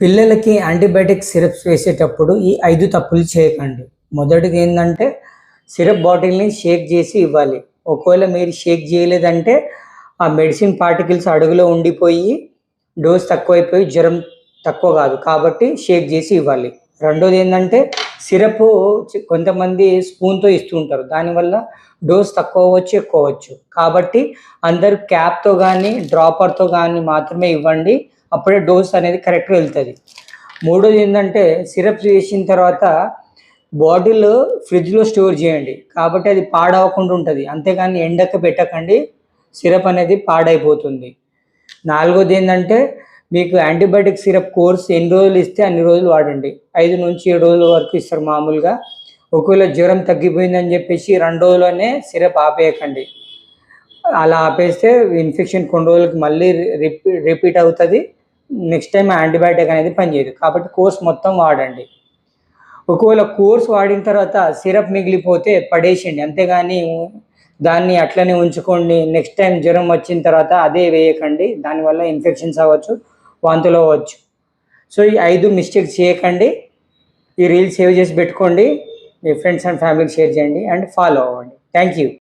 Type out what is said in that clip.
పిల్లలకి antibiotic syrups వేసేటప్పుడు ఈ ఐదు తప్పులు చేయకండి. మొదటిది ఏంటంటే సిరప్ బాటిల్ని షేక్ చేసి ఇవ్వాలి. ఒకవేళ మీరు షేక్ చేయలేదంటే ఆ మెడిసిన్ పార్టికల్స్ అడుగులో ఉండిపోయి డోస్ తక్కువైపోయి జ్వరం తక్కువ కాదు. కాబట్టి షేక్ చేసి ఇవ్వాలి. రెండోది ఏంటంటే సిరప్ కొంతమంది స్పూన్తో ఇస్తూ ఉంటారు. దానివల్ల డోస్ తక్కువ అవ్వచ్చు ఎక్కువ అవ్వచ్చు. కాబట్టి అందరు క్యాప్తో కానీ డ్రాపర్తో కానీ మాత్రమే ఇవ్వండి. అప్పుడే డోస్ అనేది కరెక్ట్గా వెళ్తుంది. మూడోది ఏంటంటే సిరప్స్ వేసిన తర్వాత బాటిల్ ఫ్రిడ్జ్లో స్టోర్ చేయండి. కాబట్టి అది పాడవకుండా ఉంటుంది. అంతేకాని ఎండకు పెట్టకండి సిరప్ అనేది పాడైపోతుంది. నాలుగోది ఏంటంటే మీకు యాంటీబయాటిక్ సిరప్ కోర్స్ ఎన్ని రోజులు ఇస్తే అన్ని రోజులు వాడండి. ఐదు నుంచి ఏడు రోజుల వరకు ఇస్తారు మామూలుగా. ఒకవేళ జ్వరం తగ్గిపోయిందని చెప్పేసి రెండు రోజుల్లోనే సిరప్ ఆపేయకండి. అలా ఆపేస్తే ఇన్ఫెక్షన్ కొన్ని రోజులకి మళ్ళీ రిపీట్ రిపీట్ అవుతుంది. నెక్స్ట్ టైం యాంటీబయాటిక్ అనేది పనిచేయదు కాబట్టి కోర్స్ మొత్తం వాడండి. ఒకవేళ కోర్స్ వాడిన తర్వాత సిరప్ మిగిలిపోతే పడేసేయండి. అంతేగాని దాన్ని అట్లనే ఉంచుకోండి. నెక్స్ట్ టైం జ్వరం వచ్చిన తర్వాత అదే వేయకండి. దానివల్ల ఇన్ఫెక్షన్స్ అవ్వచ్చు వాంతులు అవ్వచ్చు. సో ఈ ఐదు మిస్టేక్స్ చేయకండి. ఈ రీల్ సేవ్ చేసి పెట్టుకోండి. మీ ఫ్రెండ్స్ అండ్ ఫ్యామిలీకి షేర్ చేయండి. అండ్ ఫాలో అవ్వండి. Thank you